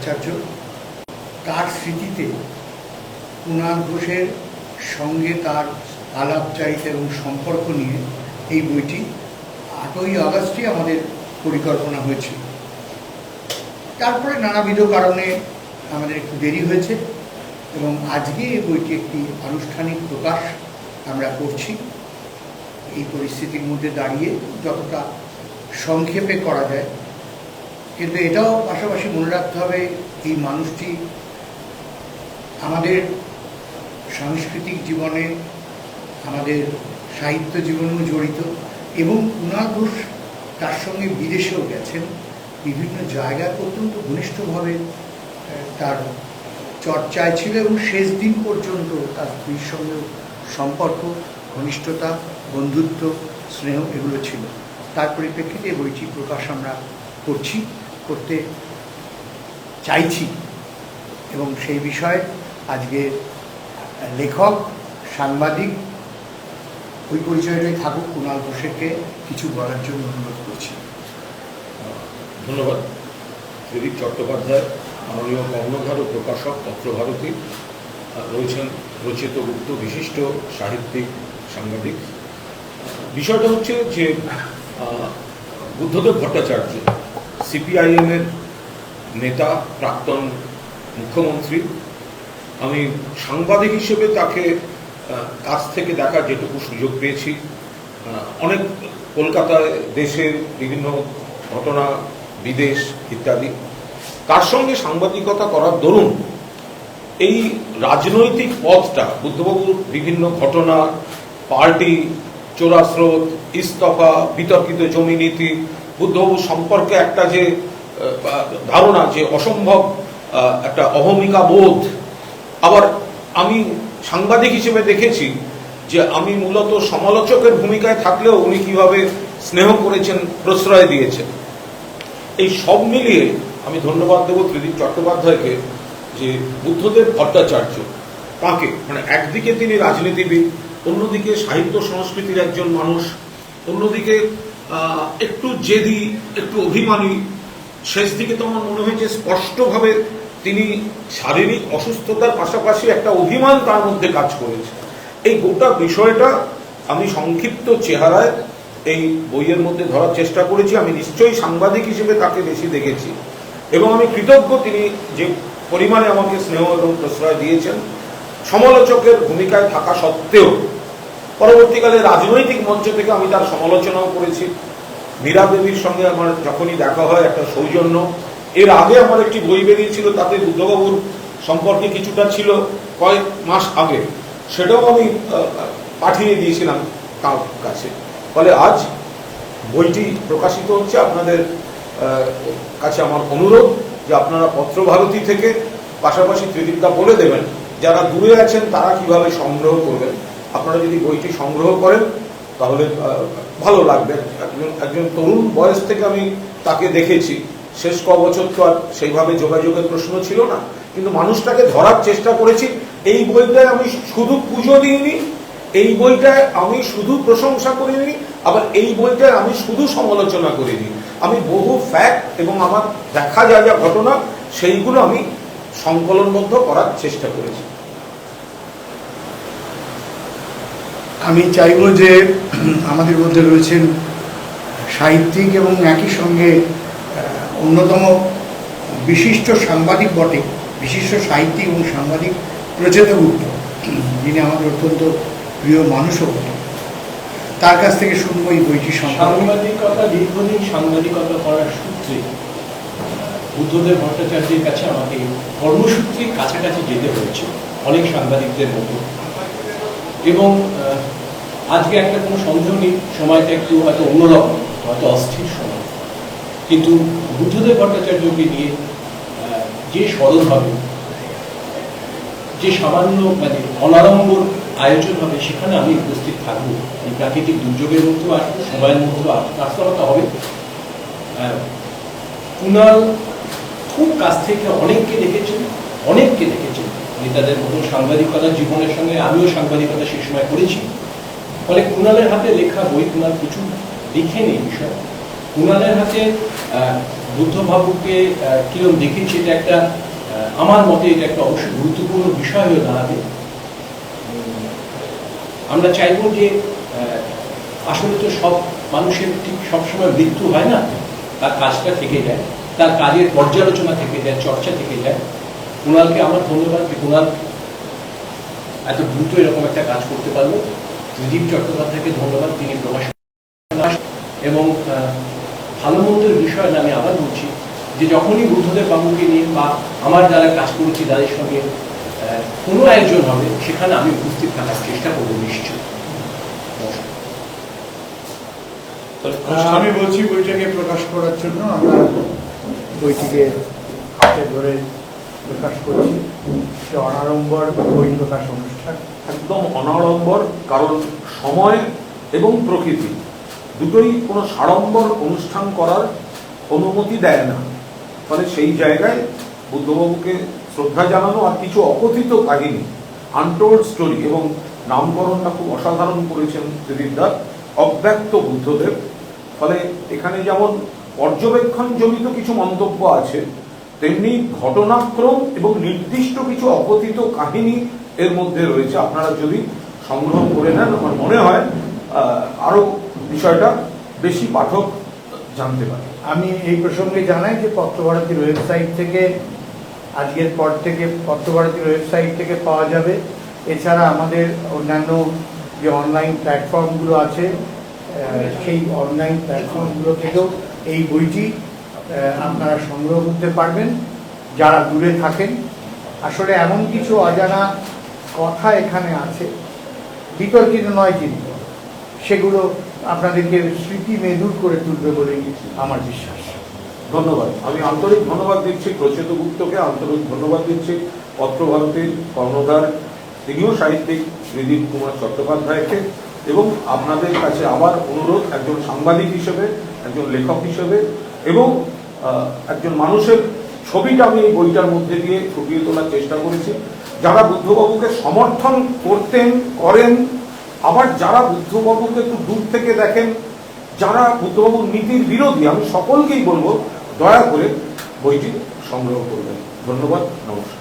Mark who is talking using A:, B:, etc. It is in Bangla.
A: ভট্টাচার্য তার স্মৃতিতে কুণাল ঘোষের সঙ্গে তার আলাপচারিতা এবং সম্পর্ক নিয়ে এই বইটি আটই আগস্টই আমাদের পরিকল্পনা হয়েছিল। তারপরে নানাবিধ কারণে আমাদের একটু দেরি হয়েছে এবং আজকে এই বইটি একটি আনুষ্ঠানিক প্রকাশ আমরা করছি। এই পরিস্থিতির মধ্যে দাঁড়িয়ে যতটা সংক্ষেপে করা যায় কিন্তু এটাও পাশাপাশি মনে রাখতে হবে, এই মানুষটি আমাদের সাংস্কৃতিক জীবনে, আমাদের সাহিত্য জীবনেও জড়িত এবং কুণাল ঘোষ তার সঙ্গে বিদেশেও গেছেন। বিভিন্ন জায়গায় অত্যন্ত ঘনিষ্ঠভাবে তার চর্চায় ছিল এবং শেষ দিন পর্যন্ত তার স্ত্রীর সঙ্গেও সম্পর্ক, ঘনিষ্ঠতা, বন্ধুত্ব, স্নেহ এগুলো ছিল। তার পরিপ্রেক্ষিতে বইটি প্রকাশ আমরা করছি। করতে চাইছি। এবং সেই বিষয়ে আজকে লেখক, সাংবাদিক, ওই পরিচয়টাই থাকুক, কুণাল ঘোষেরকে কিছু বলার জন্য অনুরোধ করছি।
B: ধন্যবাদ। প্রদীপ চট্টোপাধ্যায়, মাননীয় কর্ণধার ও প্রকাশক পত্রভারতী রয়েছেন রচিত গুপ্ত বিশিষ্ট সাহিত্যিক, সাংবাদিক। বিষয়টা হচ্ছে যে বুদ্ধদেব ভট্টাচার্য সিপিআইএমের নেতা, প্রাক্তন মুখ্যমন্ত্রী। আমি সাংবাদিক হিসেবে তাকে কাছ থেকে দেখার যেটুকু সুযোগ পেয়েছি। অনেক কলকাতায় দেশের বিভিন্ন ঘটনা, বিদেশ ইত্যাদি। তার সঙ্গে সাংবাদিকতা করার দরুন এই রাজনৈতিক পথটা, বুদ্ধবাবুর বিভিন্ন ঘটনা, পার্টি, চোরাস্রোত, ইস্তফা, বিতর্কিত জমি নীতি বুদ্ধবাবু সম্পর্কে একটা যে ধারণা যে অসম্ভব একটা অহমিকা বোধ। আবার আমি সাংবাদিক হিসেবে দেখেছি যে আমি মূলত সমালোচকের ভূমিকায় থাকলেও উনি কীভাবে স্নেহ করেছেন, প্রশ্রয় দিয়েছেন। এই সব মিলিয়ে আমি ধন্যবাদ দেব ত্রিদীপ চট্টোপাধ্যায়কে যে বুদ্ধদেব ভট্টাচার্য তাকে মানে একদিকে তিনি রাজনীতিবিদ, অন্যদিকে সাহিত্য সংস্কৃতির একজন মানুষ, অন্যদিকে একটু জেদি, একটু অভিমানী, শেষ দিকে তো আমার মনে হয়েছে স্পষ্টভাবে তিনি শারীরিক অসুস্থতার পাশাপাশি একটা অভিমান তার মধ্যে কাজ করেছে। এই গোটা বিষয়টা আমি সংক্ষিপ্ত চেহারায় এই বইয়ের মধ্যে ধরার চেষ্টা করেছি। আমি নিশ্চয়ই সাংবাদিক হিসেবে তাকে বেশি দেখেছি। এবং আমি কৃতজ্ঞ তিনি যে পরিমাণে আমাকে স্নেহ এবং প্রশ্রয় দিয়েছেন। সমালোচকের ভূমিকায় থাকা সত্ত্বেও পরবর্তীকালে রাজনৈতিক মঞ্চ থেকে আমি তার সমালোচনাও করেছি। মীরা দেবীর সঙ্গে আমার যখনই দেখা হয় একটা সৌজন্য, এর আগে আমার একটি বই বেরিয়েছিল, তাতে বুদ্ধবাবুর সম্পর্কে কিছুটা ছিল কয়েক মাস আগে। সেটাও আমি পাঠিয়ে দিয়েছিলাম তার কাছে। ফলে আজ বইটি প্রকাশিত হচ্ছে আপনাদের কাছে আমার অনুরোধ যে আপনারা পত্রভারতী থেকে পাশাপাশি ত্রিদীপটা বলে দেবেন, যারা দূরে আছেন তারা কীভাবে সংগ্রহ করবেন। আপনারা যদি বইটি সংগ্রহ করেন, তাহলে ভালো লাগবে। একজন একজন তরুণ বয়স থেকে আমি তাকে দেখেছি। শেষ ক বছর তো আর সেইভাবে যোগাযোগের প্রশ্ন ছিল না। কিন্তু মানুষটাকে ধরার চেষ্টা করেছি। এই বইটায় আমি শুধু পুজো দিইনি, এই বইটায় আমি শুধু প্রশংসা করিনি, আবার এই বইটায় আমি শুধু সমালোচনা করিনি। আমি বহু ফ্যাক্ট এবং আমার দেখা যা যা ঘটনা, সেইগুলো আমি সংকলনবদ্ধ করার চেষ্টা করেছি।
A: আমি চাইব যে, আমাদের মধ্যে রয়েছেন সাহিত্যিক এবং একই সঙ্গে অন্যতম বিশিষ্ট সাংবাদিক বটে। বিশিষ্ট সাহিত্যিক এবং সাংবাদিক প্রচেতা গুপ্ত যিনি আমাদের অত্যন্ত প্রিয় মানুষও বটে। তার কাছ থেকে শুনব এই বইটি
C: সাংবাদিকতা, দীর্ঘদিন সাংবাদিকতা করার সূত্রে বুদ্ধদেব ভট্টাচার্যের কাছে আমাকে কর্মসূত্রে কাছাকাছি যেতে হয়েছে, অনেক সাংবাদিকদের মতো। এবং আজকে একটা কোনো সন্দেহ নেই সময়টা একটু হয়তো অন্যরকম, হয়তো অস্থির সময়। কিন্তু বুদ্ধদেব ভট্টাচার্যকে নিয়ে যে সরল হবে যে সামান্য মানে অনাড়ম্বর আয়োজন হবে, সেখানে আমি উপস্থিত থাকব। এই প্রাকৃতিক দুর্যোগের মধ্যেও আসব, সময়ের মধ্যেও কাজটা হবে। কুণাল খুব কাছ থেকে অনেককে দেখেছেন অনেককে দেখেছেন। নেতাদের মতো সাংবাদিকতা, জীবনের সঙ্গে আমিও সাংবাদিকতা সেই সময় করেছি। ফলে কুণালের হাতে লেখা বই কুণাল কিছু লিখেন বিষয়ে। কুণালের হাতে বুদ্ধ ভাবুকে কিরম দেখেছি এটা একটা আমার মতে এটা একটা অবশ্যই গুরুত্বপূর্ণ বিষয় হয়ে দাঁড়াবে। আমরা চাইব যে আসলে তো সব মানুষের ঠিক সবসময় মৃত্যু হয় না, তার কাজটা থেকে যায়, তার কাজের পর্যালোচনা থেকে যায়, চর্চা থেকে যায়। কুণালকে আমার ধন্যবাদ যে কুণাল এত দ্রুত এরকম একটা কাজ করতে পারল। ত্রিদীপ চট্টোপাধ্যায়কে ধন্যবাদ তিনি প্রকাশ এবং ভালো মন্দের বিষয় আমি আবার বলছি যে যখনই বুদ্ধদেব বাবুকে নিয়ে বা আমার যারা কাজ করেছি তাদের সঙ্গে কোনো একজন হবে সেখানে আমি উপস্থিত থাকার চেষ্টা করব নিশ্চয়
A: আহ, আমি বলছি বইটাকে প্রকাশ করার জন্য আমরা বইটিকে হাতে ধরে প্রকাশ করছি এটা অনাড়ম্বর বই প্রকাশ অনুষ্ঠান।
B: একদম অনাড়ম্বর, কারণ সময় এবং প্রকৃতি দুটোই কোনো সাড়ম্বর অনুষ্ঠান করার অনুমতি দেয় না। ফলে সেই জায়গায় বুদ্ধবাবুকে শ্রদ্ধা জানানো আর কিছু অকথিত কাহিনী, আনটোল্ড স্টোরি এবং নামকরণটা খুব অসাধারণ করেছেন ত্রিদীপদা অব্যক্ত বুদ্ধদেব। ফলে এখানে যেমন পর্যবেক্ষণ জনিত কিছু মন্তব্য আছে তেমনি ঘটনাক্রম এবং নির্দিষ্ট কিছু অকথিত কাহিনী এর মধ্যে রয়েছে। আপনারা যদি সংগ্রহ করে নেন, আমার মনে হয় আরও বিষয়টা বেশি পাঠক জানতে পারে।
A: আমি এই প্রসঙ্গে জানাই যে পত্রভারতীর ওয়েবসাইট থেকে, আজকের পর থেকে পত্রভারতীর ওয়েবসাইট থেকে পাওয়া যাবে। এছাড়া আমাদের অন্যান্য যে অনলাইন প্ল্যাটফর্মগুলো আছে সেই অনলাইন প্ল্যাটফর্মগুলো থেকেও এই বইটি আপনারা সংগ্রহ করতে পারবেন, যারা দূরে থাকেন। আসলে এমন কিছু অজানা কথা এখানে আছে, বিতর্কিত নয় কিন্তু। সেগুলো আপনাদেরকে স্মৃতি মেদুর করে তুলবে বলেই আমার বিশ্বাস।
B: ধন্যবাদ। আমি আন্তরিক ধন্যবাদ দিচ্ছি প্রচেত গুপ্তকে, আন্তরিক ধন্যবাদ দিচ্ছি পত্রভারতীর কর্ণধার তিনিও সাহিত্যিক ত্রিদীপ কুমার চট্টোপাধ্যায়কে। এবং আপনাদের কাছে আবার অনুরোধ, একজন সাংবাদিক হিসেবে, একজন লেখক হিসেবে, এবং একজন মানুষের ছবিটা আমি এই বইটার মধ্যে দিয়ে ফুটিয়ে তোলার চেষ্টা করেছি। যারা বুদ্ধবাবুকে সমর্থন করতেন, করেন, আবার যারা বুদ্ধবাবুকে একটু দূর থেকে দেখেন, যারা বুদ্ধবাবুর নীতির বিরোধী, আমি সকলকেই বলব, দয়া করে বইটি সংগ্রহ করবেন। ধন্যবাদ, নমস্কার।